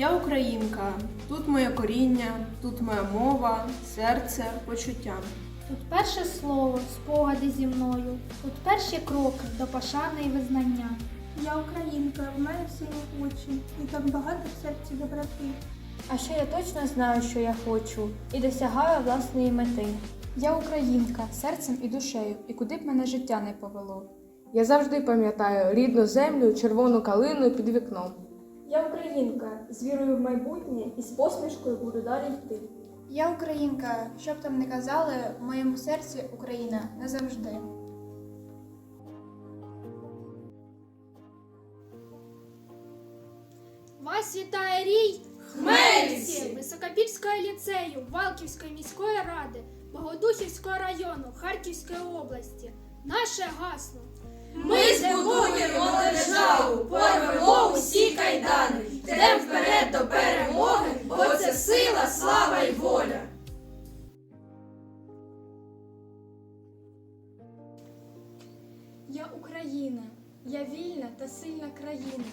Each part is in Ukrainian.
Я українка, тут моє коріння, тут моя мова, серце, почуття. Тут перше слово, спогади зі мною, тут перші кроки до пошани і визнання. Я українка, в мене сині очі, і так багато в серці доброти. А ще я точно знаю, що я хочу, і досягаю власної мети. Я українка серцем і душею, і куди б мене життя не повело. Я завжди пам'ятаю рідну землю, червону калину під вікном. Я українка з вірою в майбутнє і з посмішкою буду далі йти. Я українка, що б там не казали, в моєму серці Україна назавжди. Вас вітає рій Хмельниці, Високопільського ліцею, Валківської міської ради, Богодухівського району, Харківської області. Наше гасло. Ми збудуємо державу, порвемо Я Україна, я вільна та сильна країна,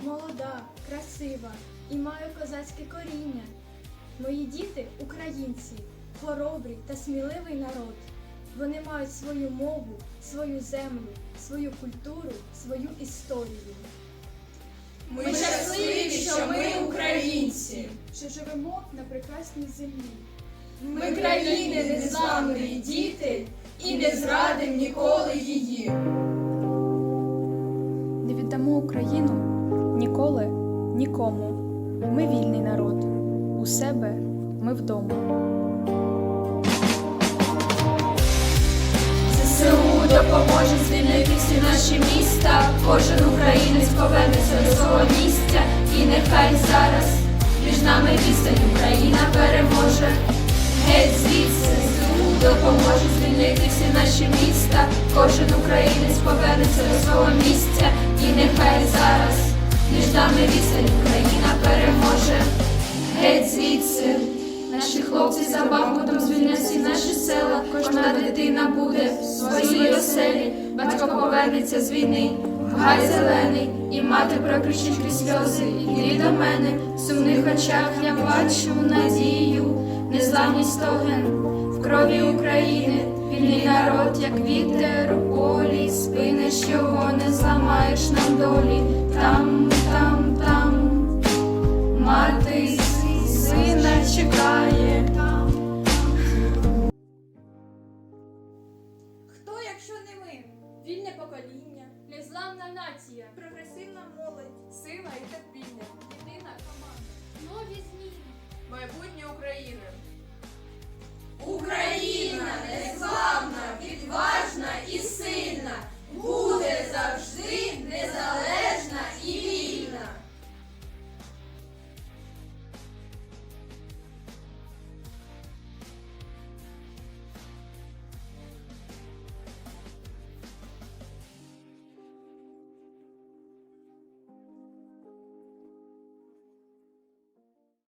молода, красива і маю козацьке коріння. Мої діти українці, хоробрий та сміливий народ. Вони мають свою мову, свою землю, свою культуру, свою історію. Ми щасливі, що ми українці. Що живемо на прекрасній землі. Ми країни незламної діти і не зрадим ніколи її. Не віддамо Україну ніколи нікому. Ми вільний народ. У себе ми вдома. ЗСУ допоможе звільнити всі наші міста. Кожен українець повернеться до свого місця. І нехай зараз між нами відстань Україна переможе. Геть звідси ЗСУ допоможе звільнити всі наші міста. Кожен українець повернеться до свого місця. І нехай зараз нами відстань Україна переможе. Геть звідси. Наші хлопці за Бахмутом звільнять всі наші села. Кожна дитина буде в своїй оселі. Батько повернеться з війни, гай зелений, і мати прокричить крізь сльози. Іди до мене, в сумних очах я бачу надію, незламність стогін в крові України. Вільний народ, як вітер у полі, спиниш його, не зламаєш нам долі. Там, там, там, мати сина чекає. Хто, якщо не ми? Вільне покоління, незламна нація,